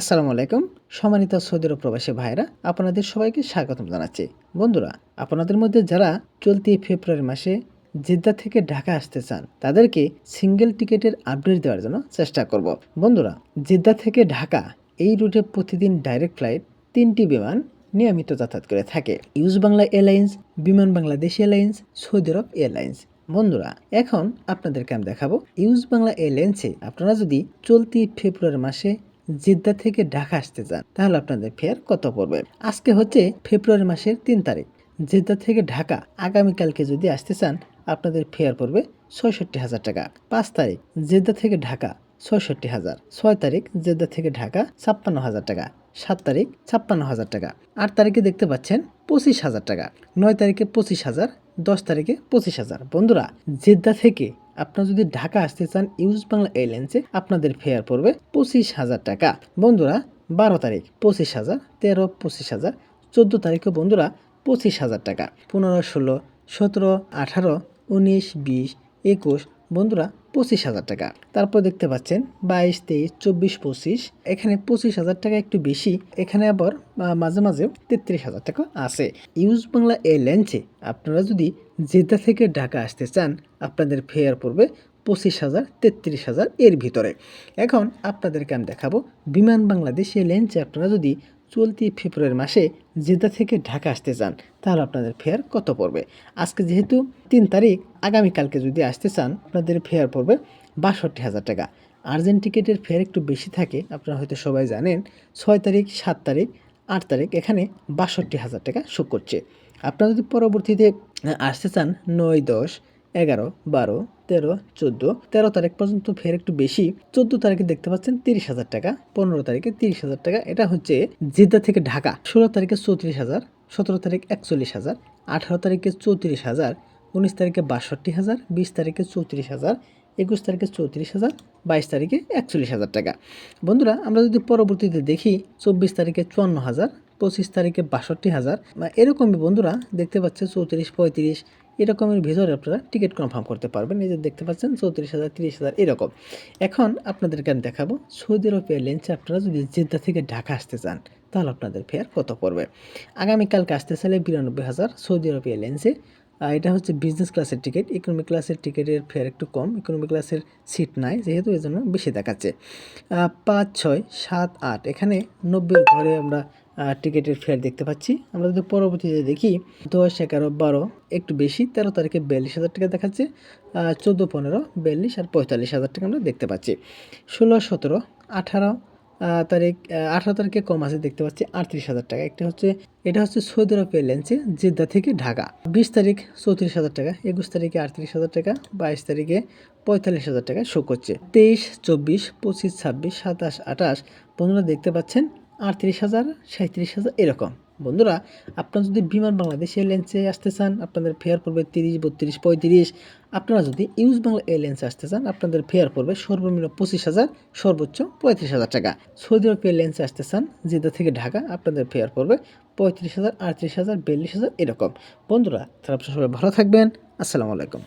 আসসালামু আলাইকুম, সম্মানিত সৌদি আরব প্রবাসী ভাইরা আপনাদের সবাইকে স্বাগতম জানাচ্ছি। বন্ধুরা, আপনাদের মধ্যে যারা চলতি ফেব্রুয়ারি মাসে জেদ্দা থেকে ঢাকা আসতে চান, তাদেরকে সিঙ্গেল টিকেটের আপডেট দেওয়ার জন্য চেষ্টা করব। বন্ধুরা, জেদ্দা থেকে ঢাকা, এই রুটে প্রতিদিন ডাইরেক্ট ফ্লাইট তিনটি বিমান নিয়মিত যাতায়াত করে থাকে। US Bangla airlines, Biman Bangladesh airlines, Saudi Arab airlines. বন্ধুরা, এখন আপনাদেরকে আমি দেখাবো ইউজ বাংলা এয়ারলাইন্সে আপনারা যদি চলতি ফেব্রুয়ারি মাসে জেদ্দা থেকে ঢাকা আসতে চান তাহলে আপনাদের ফেয়ার কত পড়বে? আজকে হচ্ছে ফেব্রুয়ারি মাসের তিন তারিখ। জেদ্দা থেকে ঢাকা আগামীকালকে যদি আসতে চান, আপনাদের ফেয়ার পড়বে ছয়ষট্টি হাজার টাকা। পাঁচ তারিখ, জেদ্দা থেকে ঢাকা ছয়ষট্টি হাজার। ছয় তারিখ, জেদ্দা থেকে ঢাকা ছাপ্পান্ন হাজার টাকা। সাত তারিখ, ছাপ্পান্ন হাজার টাকা। আট তারিখে দেখতে পাচ্ছেন পঁচিশ হাজার টাকা। নয় তারিখে পঁচিশ হাজার, দশ তারিখে পঁচিশ হাজার। বন্ধুরা, জেদ্দা থেকে আপনারা যদি ঢাকা আসতে চান ইউজ বাংলা এয়ারলাইন্সে আপনাদের ফেয়ার পড়বে পঁচিশ হাজার টাকা। বন্ধুরা, বারো তারিখ, পঁচিশ হাজার, তেরো, পঁচিশ হাজার, চোদ্দ তারিখে বন্ধুরা, পঁচিশ হাজার টাকা। পনেরো, ষোলো, সতেরো, আঠারো, উনিশ, বিশ, একুশ, বন্ধুরা পঁচিশ হাজার টাকা। তারপর দেখতে পাচ্ছেন বাইশ, তেইশ, চব্বিশ, পঁচিশ। এখানে পঁচিশ হাজার টাকা একটু বেশি। এখানে আবার মাঝে মাঝে তেত্রিশ হাজার টাকা আছে। ইউজ বাংলা এয়ারলাইন্সে আপনারা যদি জেদ্দা থেকে ঢাকা আসতে চান, আপনাদের ফেয়ার পড়বে পঁচিশ হাজার, তেত্রিশ হাজার এর ভিতরে। এখন আপনাদেরকে আমি দেখাবো বিমান বাংলাদেশ এয়ারলাইন্সে আপনারা যদি চলতি ফেব্রুয়ারি মাসে জেদ্দা থেকে ঢাকা আসতে চান, তাহলে আপনাদের ফেয়ার কত পড়বে? আজকে যেহেতু তিন তারিখ, আগামীকালকে যদি আসতে চান, আপনাদের ফেয়ার পড়বে বাষট্টি হাজার টাকা। আর্জেন্ট টিকিটের ফেয়ার একটু বেশি থাকে, আপনারা হয়তো সবাই জানেন, ছয় তারিখ, সাত তারিখ, আট তারিখ, এখানে বাষট্টি হাজার টাকা শো করছে। আপনারা যদি পরবর্তীতে আসতে চান, নয় দশ এগারো, বারো, তেরো, চোদ্দ, তেরো তারিখ পর্যন্ত ফের একটু বেশি, চোদ্দ তারিখে দেখতে পাচ্ছেন তিরিশ হাজার টাকা, পনেরো তারিখে তিরিশ হাজার টাকা, এটা হচ্ছে জেদ্দা থেকে ঢাকা, ষোলো তারিখে চৌত্রিশ হাজার, সতেরো তারিখ একচল্লিশ হাজার, আঠারো তারিখে চৌত্রিশ হাজার, উনিশ তারিখে বাষট্টি হাজার, বিশ তারিখে চৌত্রিশ হাজার, একুশ তারিখে চৌত্রিশ হাজার, বাইশ তারিখে একচল্লিশ হাজার টাকা। বন্ধুরা, আমরা যদি পরবর্তীতে দেখি, চব্বিশ তারিখে চুয়ান্ন হাজার, পঁচিশ তারিখে বাষট্টি হাজার, এরকমই বন্ধুরা দেখতে পাচ্ছেন চৌত্রিশ, পঁয়ত্রিশ এরকমের ভিতরে আপনারা টিকিট কনফার্ম করতে পারবেন। এই যে দেখতে পাচ্ছেন, চৌত্রিশ হাজার, তিরিশ হাজার, এরকম। এখন আপনাদেরকে আমি দেখাবো, সৌদি আরব এয়ারলাইন্সে আপনারা যদি জেদ্দা থেকে ঢাকা আসতে চান, তাহলে আপনাদের ফেয়ার কত পড়বে? আগামীকালকে আসতে চাইলে বিরানব্বই হাজার সৌদি আরব এয়ারলাইন্সে এটা হচ্ছে বিজনেস ক্লাসের টিকিট ইকোনমি ক্লাসের টিকিটের ফেয়ার একটু কম ইকোনমি ক্লাসের সিট নাই, যেহেতু এই জন্য বেশি দেখাচ্ছে। পাঁচ, ছয়, সাত, আট, এখানে নব্বই ঘরে আমরা টিকিটের ফেয়ার দেখতে পাচ্ছি। আমরা যদি পরবর্তীতে দেখি, দশ, এগারো, বারো, একটু বেশি, তেরো তারিখে বিয়াল্লিশ হাজার টাকা দেখাচ্ছে চোদ্দ, পনেরো, বিয়াল্লিশ আর পঁয়তাল্লিশ হাজার টাকা আমরা দেখতে পাচ্ছি। ষোলো, সতেরো, আঠারো তারিখ আঠারো তারিখে কম আছে দেখতে পাচ্ছি, আটত্রিশ হাজার টাকা। একটা হচ্ছে, এটা হচ্ছে সৌদি আরব এয়ারলাইন্সে, জেদ্দা থেকে ঢাকা। বিশ তারিখ চৌত্রিশ হাজার টাকা, একুশ তারিখে আটত্রিশ হাজার টাকা, বাইশ তারিখে পঁয়তাল্লিশ হাজার টাকা শো করছে। তেইশ, চব্বিশ, পঁচিশ, ছাব্বিশ, সাতাশ, আঠাশ বন্ধুরা দেখতে পাচ্ছেন আটত্রিশ হাজার সাঁত্রিশ হাজার, এরকম। বন্ধুরা, আপনারা যদি বিমান বাংলাদেশ এয়ারলাইন্সে আসতে চান, আপনাদের ফেয়ার পড়বে তিরিশ, বত্রিশ, পঁয়ত্রিশ। আপনারা যদি ইউজ বাংলা এয়ারলাইন্সে আসতে চান, আপনাদের ফেয়ার পড়বে সর্বনিম্ন পঁচিশ হাজার, সর্বোচ্চ পঁয়ত্রিশ হাজার টাকা। সৌদি আরব এয়ারলাইন্সে আসতে চান জেদ্দা থেকে ঢাকা, আপনাদের ফেয়ার পড়বে পঁয়ত্রিশ হাজার, আটত্রিশ হাজার, বিয়াল্লিশ হাজার, এরকম। বন্ধুরা তারা সবাই ভালো থাকবেন। আসসালামু আলাইকুম।